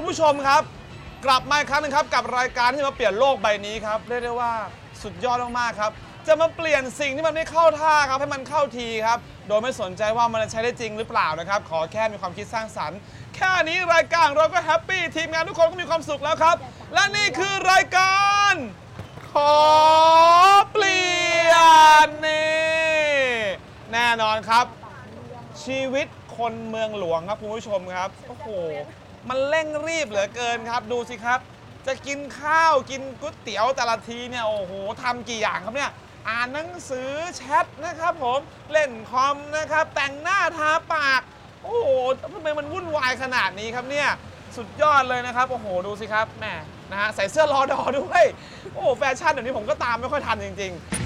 คุณผู้ชมครับ กลับมาอีกครั้งหนึงครับกับรายการที่มาเปลี่ยนโลกใบนี้ครับเรียกได้ว่าสุดยอดมากๆครับ จะมาเปลี่ยนสิ่งที่มันไม่เข้าท่าครับให้มันเข้าทีครับ โดยไม่สนใจว่ามันจะใช้ได้จริงหรือเปล่านะครับ ขอแค่มีความคิดสร้างสรรค์ แค่นี้รายการเราก็แฮปปี้ทีมงานทุกคนก็มีความสุขแล้วครับ และนี่คือรายการ ขอเปลี่ยนนี่แน่นอนครับ ชีวิตคนเมืองหลวงครับคุณผู้ชมครับ โอ้โห มันเร่งรีบเหลือเกินครับ ดูสิครับ จะกินข้าวกินก๋วยเตี๋ยวแต่ละทีเนี่ยโอ้โหทำกี่อย่างครับเนี่ยอ่านหนังสือแชทนะครับผมเล่นคอมนะครับ แต่งหน้าทาปาก โอ้โหทำไมมันวุ่นวายขนาดนี้ครับเนี่ยสุดยอดเลยนะครับ โอ้โห ดูสิครับแหมนะฮะใส่เสื้อรอดอด้วย โอ้โหแฟชั่นเดี๋ยวนี้ผมก็ตามไม่ค่อยทันจริง ๆ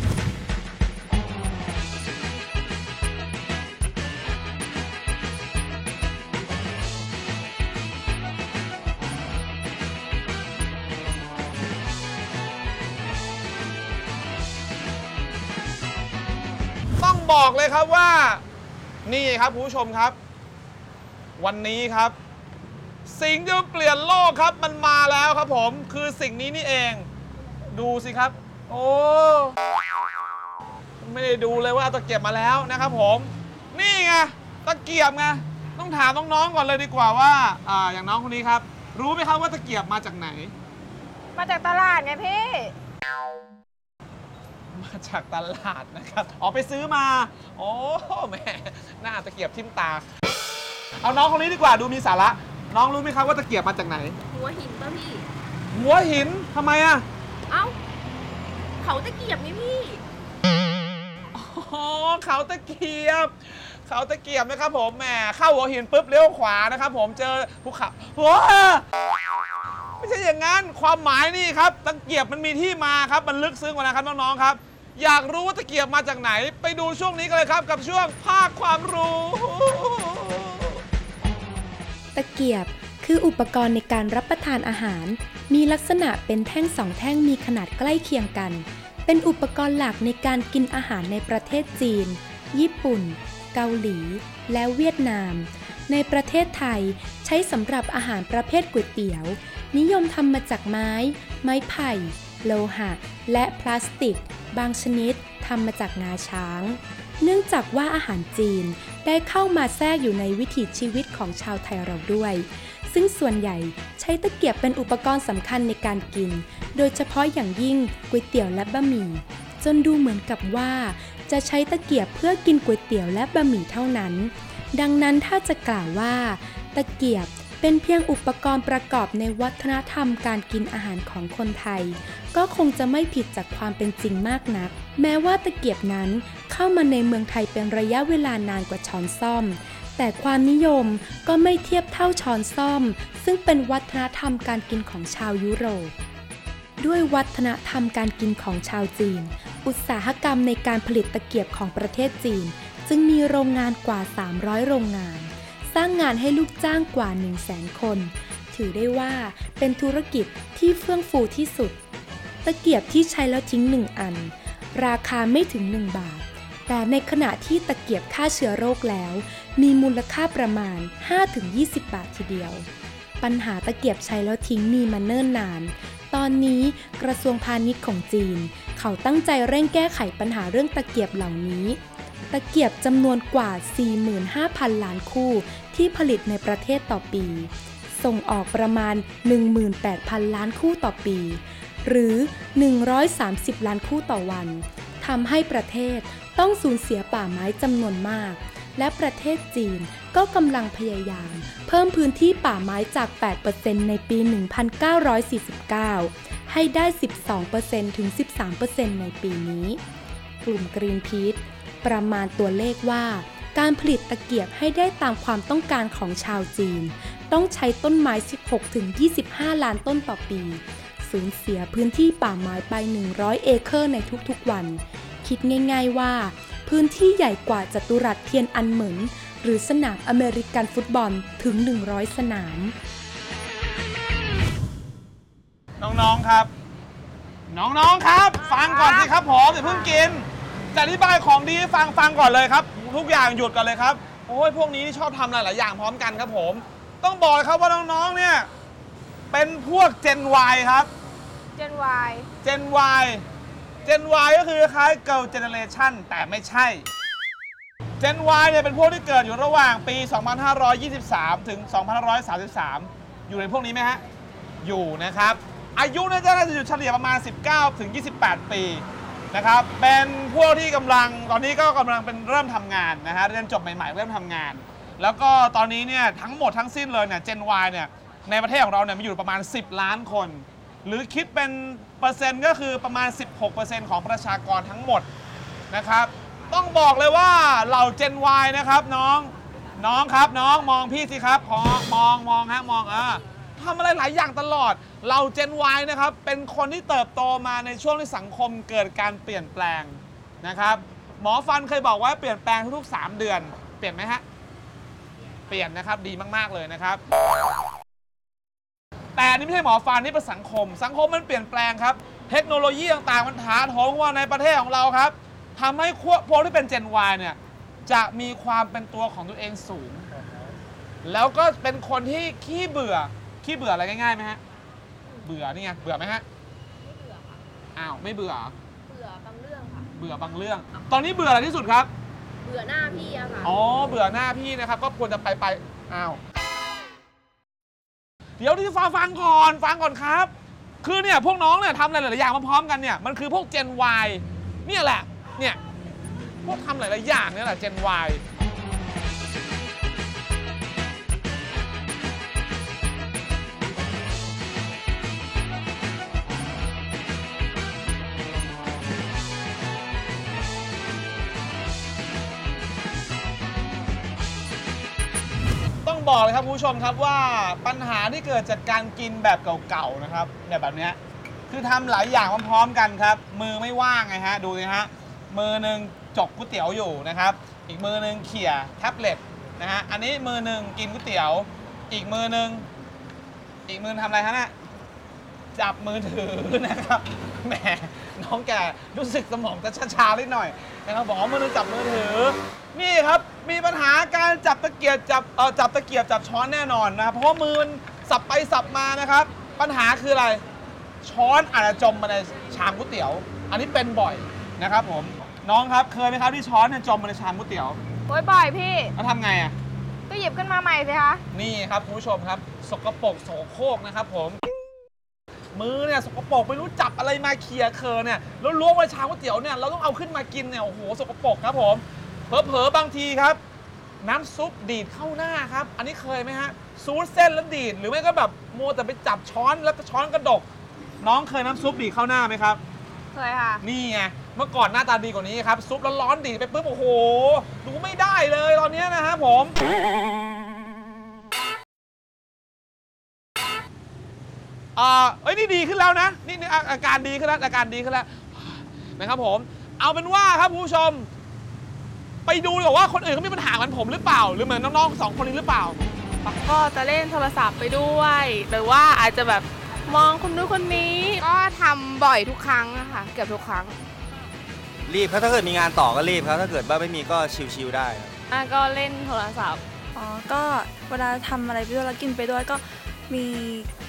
บอกเลยครับว่า นี่ครับคุณผู้ชมครับ วันนี้ครับ สิ่งที่เปลี่ยนโลกครับมันมาแล้วครับผมคือสิ่งนี้นี่เอง ดูสิครับ โอ้ไม่ได้ดูเลยว่าเอาตะเกียบมาแล้วนะครับผม นี่ไงตะเกียบไงต้องถามน้องๆก่อนเลยดีกว่าว่าอ่าอย่างน้องคนนี้ครับ รู้ไหมครับว่าตะเกียบมาจากไหน มาจากตลาดไงพี่ มาจากตลาดนะครับอ๋อไปซื้อมา โอ้แหม่หน้าตะเกียบทิ่มตา เอาน้องคนนี้ดีกว่าดูมีสาระ น้องรู้ไหมครับว่าตะเกียบมาจากไหน หัวหินป่ะพี่ หัวหินทำไมอะเอ้า เขาตะเกียบไงพี่ อ๋อเขาตะเกียบ เขาตะเกียบนะครับผมแหมเข้าหัวหินปุ๊บเลี้ยวขวานะครับผมเจอภูเขาว้าไม่ใช่อย่างนั้นความหมายนี่ครับตะเกียบมันมีที่มาครับมันลึกซึ้งกว่านะครับน้องๆครับ อยากรู้ว่าตะเกียบมาจากไหน ไปดูช่วงนี้กันเลยครับกับช่วงภาคความรู้ ตะเกียบคืออุปกรณ์ในการรับประทานอาหาร มีลักษณะเป็นแท่งสองแท่งมีขนาดใกล้เคียงกัน เป็นอุปกรณ์หลักในการกินอาหารในประเทศจีน ญี่ปุ่น เกาหลี และเวียดนาม ในประเทศไทยใช้สำหรับอาหารประเภทก๋วยเตี๋ยว นิยมทำมาจากไม้ ไม้ไผ่ โลหะ และพลาสติก บางชนิดทำมาจากงาช้าง เนื่องจากว่าอาหารจีนได้เข้ามาแทรกอยู่ในวิถีชีวิตของชาวไทยเราด้วย ซึ่งส่วนใหญ่ใช้ตะเกียบเป็นอุปกรณ์สำคัญในการกิน โดยเฉพาะอย่างยิ่งก๋วยเตี๋ยวและบะหมี่ จนดูเหมือนกับว่า จะใช้ตะเกียบเพื่อกินก๋วยเตี๋ยวและบะหมี่เท่านั้น ดังนั้นถ้าจะกล่าวว่า ตะเกียบ เป็นเพียงอุปกรณ์ประกอบในวัฒนธรรมการกินอาหารของคนไทย ก็คงจะไม่ผิดจากความเป็นจริงมากนัก แม้ว่าตะเกียบนั้นเข้ามาในเมืองไทยเป็นระยะเวลานานกว่าช้อนซ่อม แต่ความนิยมก็ไม่เทียบเท่าช้อนซ่อม ซึ่งเป็นวัฒนธรรมการกินของชาวยุโรปด้วยวัฒนธรรมการกินของชาวจีน อุตสาหกรรมในการผลิตตะเกียบของประเทศจีน จึงมีโรงงานกว่า 300 โรงงาน สร้างงานให้ลูกจ้างกว่า 1 0 0 0 0แสนคน ถือได้ว่าเป็นธุรกิจที่เฟื่องฟูที่สุด ตะเกียบที่ใช้แล้วทิ้ง1อัน ราคาไม่ถึง 1 บาท แต่ในขณะที่ตะเกียบฆ่าเชื้อโรคแล้ว มีมูลค่าประมาณ 5-20 บาททีเดียว ปัญหาตะเกียบใช้แล้วทิ้งมีมาเนิ่นนานตอนนี้กระทรวงพาณิชย์ของจีน เขาตั้งใจเร่งแก้ไขปัญหาเรื่องตะเกียบเหล่านี้ ตะเกียบจำนวนกว่า 45,000 ล้านคู่ที่ผลิตในประเทศต่อปี ส่งออกประมาณ 18,000 ล้านคู่ต่อปี หรือ 130 ล้านคู่ต่อวันทำให้ประเทศต้องสูญเสียป่าไม้จำนวนมาก และประเทศจีนก็กำลังพยายาม เพิ่มพื้นที่ป่าไม้จาก 8%ในปี 1949 ให้ได้ 12%ถึง 13%ในปีนี้ กลุ่มกรีนพีท ประมาณตัวเลขว่า การผลิตตะเกียบให้ได้ตามความต้องการของชาวจีน ต้องใช้ต้นไม้ 16-25 ล้านต้นต่อปี สูญเสียพื้นที่ป่าไม้ไป 100 เอเคอร์ในทุกๆวัน คิดง่ายๆว่า พื้นที่ใหญ่กว่าจัตุรัสเทียนอันเหมินหรือสนามอเมริกันฟุตบอลถึง 100 สนาม น้องๆครับ น้องๆครับ ฟังก่อนสิครับผมอย่าเพิ่งกิน จะอธิบายของดีให้ฟังฟังก่อนเลยครับ ทุกอย่างหยุดกันเลยครับโอ้ยพวกนี้ชอบทำหลายๆอย่างพร้อมกันครับผม ต้องบอกเลยครับว่าน้องๆเนี่ยเป็นพวก Gen Y ครับ เจนวาย Gen Y Gen Y ก็คือคล้าย Girl Generation แต่ไม่ใช่ Gen Y เนี่ยเป็นพวกที่เกิดอยู่ระหว่างปี 2523 ถึง 2533 อยู่ในพวกนี้ไหมฮะ อยู่นะครับ อายุน่าจะน่าจะอยู่เฉลี่ยประมาณ 19 ถึง 28 ปี นะครับ เป็นพวกที่กำลังตอนนี้ก็กำลังเป็นเริ่มทำงานนะฮะเรียนจบใหม่ๆ เริ่มทำงาน แล้วก็ตอนนี้เนี่ยทั้งหมดทั้งสิ้นเลยเนี่ย Gen Y เนี่ยในประเทศของเราเนี่ยมีอยู่ประมาณ 10 ล้านคน หรือคิดเป็นเปอร์เซ็นต์ก็คือประมาณ 16%ของประชากรทั้งหมดนะครับ ต้องบอกเลยว่าเหล่า Gen Y นะครับน้องน้องครับน้องมองพี่สิครับพอมองมองฮะมองเออ ทำอะไรหลายอย่างตลอด เรา Gen Y นะครับ เป็นคนที่เติบโตมาในช่วงที่สังคมเกิดการเปลี่ยนแปลงนะครับ หมอฟันเคยบอกว่าเปลี่ยนแปลงทุกๆ3เดือน เปลี่ยนไหมฮะ เปลี่ยนนะครับดีมากๆเลยนะครับ แต่นี่ไม่ใช่หมอฟันนี่เป็นสังคม สังคมมันเปลี่ยนแปลงครับ เทคโนโลยีต่างๆมันถาโถมเข้ามาในประเทศของเราครับทำให้พวกที่เป็น Gen Y เนี่ยจะมีความเป็นตัวของตัวเองสูง แล้วก็เป็นคนที่ขี้เบื่อ ขี้เบื่ออะไรง่ายๆไหมฮะ เบื่อนี่ไง เบื่อไหมฮะ ไม่เบื่อค่ะ อ้าว ไม่เบื่อเบื่อบางเรื่องค่ะ เบื่อบางเรื่อง ตอนนี้เบื่ออะไรที่สุดครับ เบื่อหน้าพี่อะค่ะ อ๋อ เบื่อหน้าพี่นะครับ ก็ควรจะไปไปอ้าว เดี๋ยวที่ฟังฟังก่อน ฟังก่อนครับ คือเนี่ยพวกน้องเนี่ยทำอะไรหลายๆอย่างมาพร้อมกันเนี่ย มันคือพวก Gen Y เนี่ยแหละ เนี่ย พวกทำหลายๆอย่างเนี่ยแหละ Gen Y บอกเลยครับคุณผู้ชมครับว่าปัญหาที่เกิดจากการกินแบบเก่าๆนะครับเนี่ยแบบเนี้ยคือทำหลายอย่างพร้อมๆกันครับ มือไม่ว่างไงฮะดูสิฮะมือหนึ่งจกก๋วยเตี๋ยวอยู่นะครับ อีกมือหนึ่งเขี่ยแท็บเล็ตนะฮะอันนี้มือหนึ่งกินก๋วยเตี๋ยว อีกมือหนึ่งอีกมือทำอะไรฮะน่ะจับมือถือนะครับแหมน้องแกรู้สึกสมองจะช้าๆนิดหน่อยนะครับบอกว่ามือหนึงจับมือถือ นี่ครับ มีปัญหาการจับตะเกียบจับเอ่อจับตะเกียบจับช้อนแน่นอนนะครับเพราะว่ามือมันสับไปสับมานะครับ ปัญหาคืออะไร ช้อนอาจจะจมมาในชามก๋วยเตี๋ยว อันนี้เป็นบ่อยนะครับผม น้องครับเคยไหมครับที่ช้อนเนี่ยจมมาในชามก๋วยเตี๋ยวโอ้ยบ่อยพี่ แล้วทำไงอะ ก็หยิบขึ้นมาใหม่สิคะ นี่ครับคุณผู้ชมครับ สกปรกโสโครกนะครับผม มือเนี่ยสกปรกไม่รู้จับอะไรมาเคลียร์เคอเนี่ยแล้วล้วงไว้ชามก๋วยเตี๋ยวเนี่ยเราต้องเอาขึ้นมากินเนี่ยโอ้โหสกปรกครับผม เผลอๆบางทีครับ น้ำซุปดีดเข้าหน้าครับ อันนี้เคยไหมฮะซูดเส้นแล้วดีดหรือไม่ก็แบบมัวแต่ไปจับช้อนแล้วก็ช้อนกระดก น้องเคยน้ำซุปดีดเข้าหน้าไหมครับ เคยค่ะ นี่ไงเมื่อก่อนหน้าตาดีกว่านี้ครับ ซุปร้อนๆดีดไปปุ๊บโอ้โห ดูไม่ได้เลยตอนเนี้ยนะฮะผม อ่าเอ้ยนี่ดีขึ้นแล้วนะนี่นี่อาอาการดีขึ้นแล้วอาการดีขึ้นแล้วนะครับผม เอาเป็นว่าครับคุณผู้ชม ไปดูดีกว่าว่าคนอื่นเขามีปัญหาเหมือนผมหรือเปล่า หรือเหมือนน้องๆสองคนนี้หรือเปล่า ก็จะเล่นโทรศัพท์ไปด้วย หรือว่าอาจจะแบบมองคนนู้นคนนี้ ก็ทำบ่อยทุกครั้งอะค่ะ เกือบทุกครั้งรีบครับถ้าเกิดมีงานต่อก็รีบครับถ้าเกิดว่าไม่มีก็ชิวๆได้ครับอะก็เล่นโทรศัพท์ อ๋อ ก็เวลาทำอะไรไปด้วยแล้วกินไปด้วยก็มี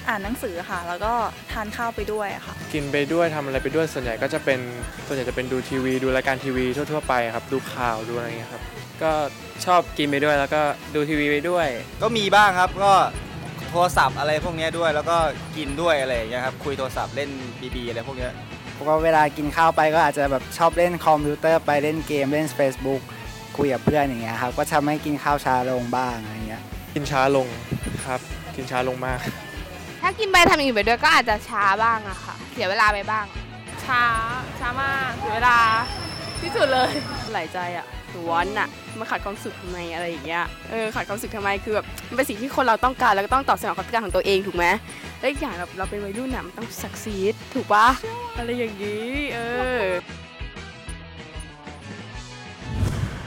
อ่านหนังสือค่ะ แล้วก็ทานข้าวไปด้วยอะค่ะ กินไปด้วยทำอะไรไปด้วยส่วนใหญ่ก็จะเป็นส่วนใหญ่จะเป็นดูทีวี ดูรายการทีวีทั่วๆไปครับ ดูข่าวดูอะไรอย่างเงี้ยครับ ก็ชอบกินไปด้วยแล้วก็ดูทีวีไปด้วย ก็มีบ้างครับก็โทรศัพท์อะไรพวกเนี้ยด้วยแล้วก็กินด้วยอะไรอย่างเงี้ยครับคุยโทรศัพท์เล่นบีบีอะไรพวกเนี้ยก็เวลากินข้าวไปก็อาจจะแบบชอบเล่นคอมพิวเตอร์ไปเล่นเกมเล่น Facebook คุยกับเพื่อนอย่างเงี้ยครับก็ทำให้กินข้าวช้าลงบ้างอะไรเงี้ยกินช้าลงครับ กินช้าลงมาก ถ้ากินไปทำอย่างอื่นไปด้วยก็อาจจะช้าบ้างอะค่ะ เสียเวลาไปบ้าง ช้า ช้ามากเสียเวลาที่สุดเลย หลายใจอะร้อนอะมาขาดความสุขทำไมอะไรอย่างเงี้ย เออขาดความสุขทำไมคือแบบมันเป็นสิ่งที่คนเราต้องการแล้วก็ต้องตอบสนองความต้องการของตัวเองถูกไหมและอีกอย่างแบบเราเป็นวัยรุ่นอะมันต้องสักซีดถูกปะอะไรอย่างนี้ เออ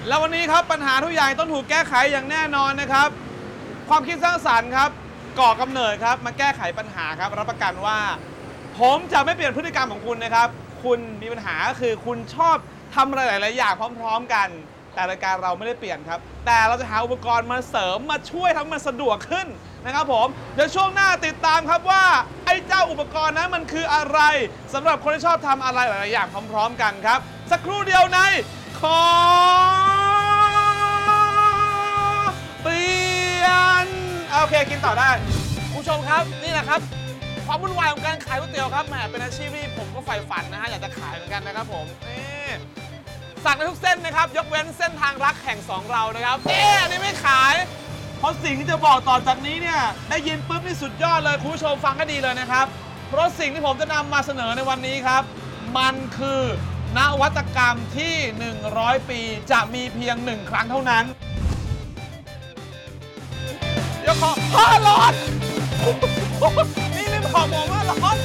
แล้ววันนี้ครับปัญหาทุกอย่างต้องถูกแก้ไขอย่างแน่นอนนะครับ ความคิดสร้างสรรค์ครับ ก่อกำเนิดครับ มาแก้ไขปัญหาครับรับประกันว่า ผมจะไม่เปลี่ยนพฤติกรรมของคุณนะครับ คุณมีปัญหาก็คือคุณชอบทำอะไรหลายๆอย่างพร้อม ๆ กัน แต่รายการเราไม่ได้เปลี่ยนครับ แต่เราจะหาอุปกรณ์มาเสริมมาช่วยทำให้มันสะดวกขึ้นนะครับผมเดี๋ยวช่วงหน้าติดตามครับว่าไอ้เจ้าอุปกรณ์นั้นมันคืออะไรสำหรับคนที่ชอบทำอะไรหลายๆอย่างพร้อม ๆ กันครับ สักครู่เดียวในขอ โอเคกินต่อได้คุณผู้ชมครับนี่แหละครับความวุ่นวายของการขายก๋วยเตี๋ยวครับแหมเป็นอาชีพที่ผมก็ใฝ่ฝันนะฮะอยากจะขายเหมือนกันนะครับผมนี่สั่งได้ทุกเส้นนะครับ ยกเว้นเส้นทางรักแห่งสองเรานะครับเอ๊ะอันนี้ไม่ขาย เพราะสิ่งที่จะบอกต่อจากนี้เนี่ยได้ยินปุ๊บนี่สุดยอดเลยคุณผู้ชมฟังก็ดีเลยนะครับ เพราะสิ่งที่ผมจะนำมาเสนอในวันนี้ครับ มันคือนวัตกรรมที่ 100 ปีจะมีเพียงหนึ่งครั้งเท่านั้น ดี๋ยวขอห้าร้อน นี่ไม่บอกผมว่าร้อน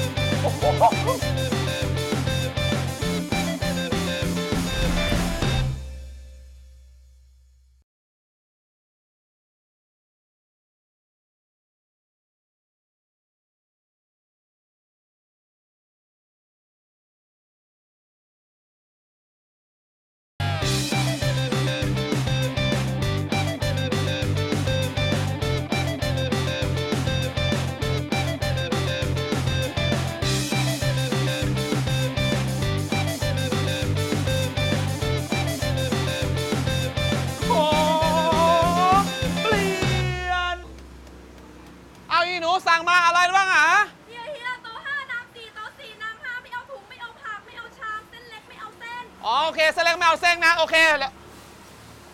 อ๋อโอเคเส้นเล็กไม่เอาเส้นนะโอเคแล้ว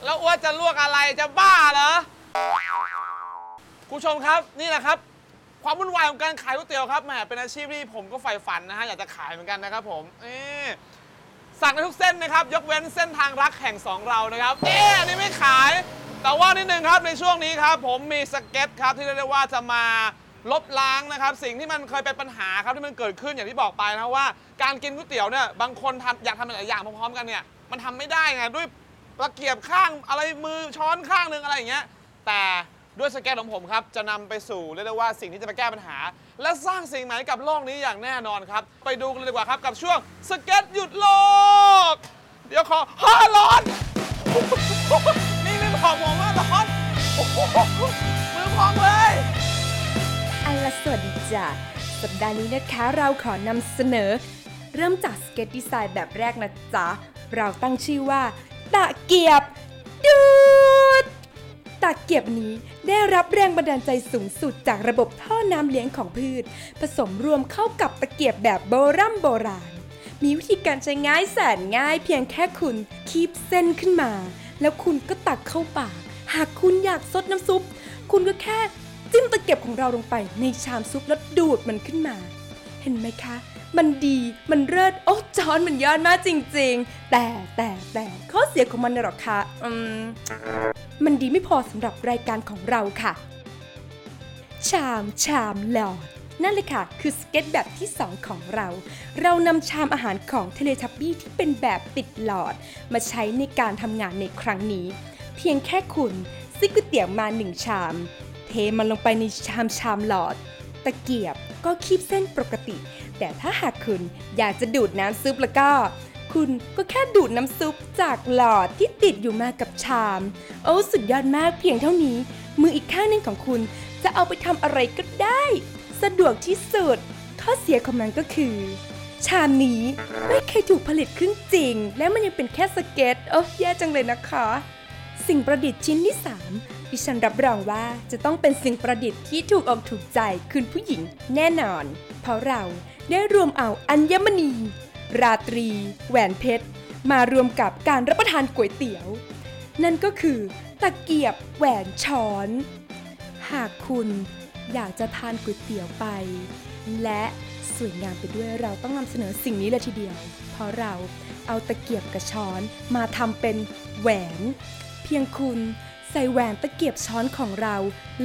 แล้วอ้วนจะลวกอะไรจะบ้าเหรอคุณผู้ชมครับนี่แหละครับ ความวุ่นวายของการขายก๋วยเตี๋ยวครับแหมเป็นอาชีพที่ผมก็ใฝ่ฝันนะฮะอยากจะขายเหมือนกันนะครับผมนี่สั่งได้ทุกเส้นนะครับ ยกเว้นเส้นทางรักแห่งสองเรานะครับเอ๊ะนนี้ไม่ขาย แต่ว่านิดนึงครับในช่วงนี้ครับ ผมมีสเก็ตครับที่เรียกได้ว่าจะมา ลบล้างนะครับ สิ่งที่มันเคยเป็นปัญหาครับที่มันเกิดขึ้นอย่างที่บอกไปนะว่าการกินก๋วยเตี๋ยวเนี่ยบางคนทำอยากทำหลายๆอย่างพร้อมๆกันเนี่ยมันทำไม่ได้ไงด้วยตะเกียบข้างอะไรมือช้อนข้างหนึ่งอะไรอย่างเงี้ยแต่ด้วยสเก็ตของผมครับจะนำไปสู่เรียกได้ว่าสิ่งที่จะมาแก้ปัญหา และสร้างสิ่งใหม่ให้กับโลกนี้อย่างแน่นอนครับ ไปดูกันเลยดีกว่าครับกับช่วงสเก็ตหยุดโลก เดี๋ยวขอฮ่าร้อน นี่ไม่บอกผมว่าร้อนโอ้โหมือพองเลย อัละสวัสดีจ้ะสัปดาห์นี้นะคะเราขอนำเสนอ เริ่มจากสเก็ตดีไซน์แบบแรกนะจ๊ะ เราตั้งชื่อว่า ตะเกียบ ดูด ตะเกียบนี้ได้รับแรงบันดาลใจสูงสุดจากระบบท่อน้ำเลี้ยงของพืช ผสมรวมเข้ากับตะเกียบแบบโบรโบราณ มีวิธีการใช้ง่ายแสนง่ายเพียงแค่คุณคีบเส้นขึ้นมา แล้วคุณก็ตักเข้าปากหากคุณอยากซดน้ำซุป คุณก็แค่ จิ้มตะเกียบของเราลงไปในชามซุปแล้วดูดมันขึ้นมา เห็นไหมคะ มันดีมันเลิศโอ้จอนมันยอดมากจริง ๆ แต่แต่แต่ข้อเสียของมันน่ะหรอคะอืมมันดีไม่พอสำหรับรายการของเราค่ะ ชามชามหลอดนั่นเลยค่ะ คือสเก็ตแบบที่ 2 ของเรา เรานำชามอาหารของเทเลทับบี้ที่เป็นแบบติดหลอด มาใช้ในการทำงานในครั้งนี้ เพียงแค่คุณซื้อก๋วยเตี๋ยวมา1ชาม เทมันลงไปในชามชามหลอด ตะเกียบก็คีบเส้นปกติ แต่ถ้าหากคุณอยากจะดูดน้ำซุปแล้วก็ คุณก็แค่ดูดน้ำซุปจากหลอดที่ติดอยู่มากับชาม โอ้สุดยอดมากเพียงเท่านี้ มืออีกข้างหนึงของคุณจะเอาไปทำอะไรก็ได้ สะดวกที่สุด ข้อเสียของมันก็คือ ชามนี้ไม่เคยถูกผลิตขึ้นจริง และมันยังเป็นแค่สเก็ตโอ้แย่จังเลยนะคะ สิ่งประดิษฐ์ชิ้นที่ 3 ดิฉันรับรองว่าจะต้องเป็นสิ่งประดิษฐ์ที่ถูกอกถูกใจคุณผู้หญิงแน่นอน เพราะเราได้รวมเอาอัญมณี ราตรี แหวนเพชร มารวมกับการรับประทานก๋วยเตี๋ยว นั่นก็คือตะเกียบแหวนช้อน หากคุณอยากจะทานก๋วยเตี๋ยวไป และสวยงามไปด้วยเราต้องนำเสนอสิ่งนี้เลยทีเดียว เพราะเราเอาตะเกียบกับช้อนมาทำเป็นแหวน เพียงคุณ ใส่แหวนตะเกียบช้อนของเรา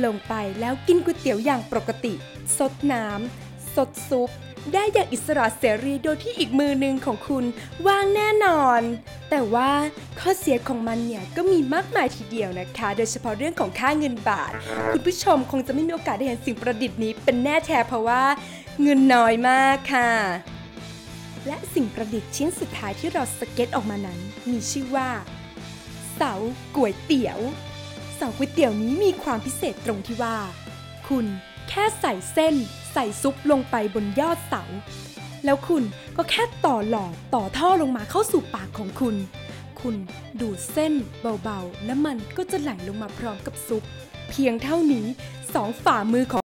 ลงไปแล้วกินก๋วยเตี๋ยวอย่างปกติ สดน้ำสดซุป ได้อย่างอิสระเสรีโดยที่อีกมือหนึ่งของคุณว่างแน่นอน แต่ว่าข้อเสียของมันเนี่ยก็มีมากมายทีเดียวนะคะ โดยเฉพาะเรื่องของค่าเงินบาท คุณผู้ชมคงจะไม่มีโอกาสได้เห็นสิ่งประดิษฐ์นี้เป็นแน่แท้เพราะว่า เงินน้อยมากค่ะและสิ่งประดิษฐ์ชิ้นสุดท้ายที่เราสเก็ตออกมานั้น มีชื่อว่า เสาก๋วยเตี๋ยว เสาก๋วยเตี๋ยวนี้มีความพิเศษตรงที่ว่า คุณแค่ใส่เส้น ใส่ซุปลงไปบนยอดเสา แล้วคุณก็แค่ต่อหลอดต่อท่อลงมาเข้าสู่ปากของคุณ คุณดูดเส้นเบาๆ น้ำมันก็จะไหลลงมาพร้อมกับซุป เพียงเท่านี้สองฝ่ามือของ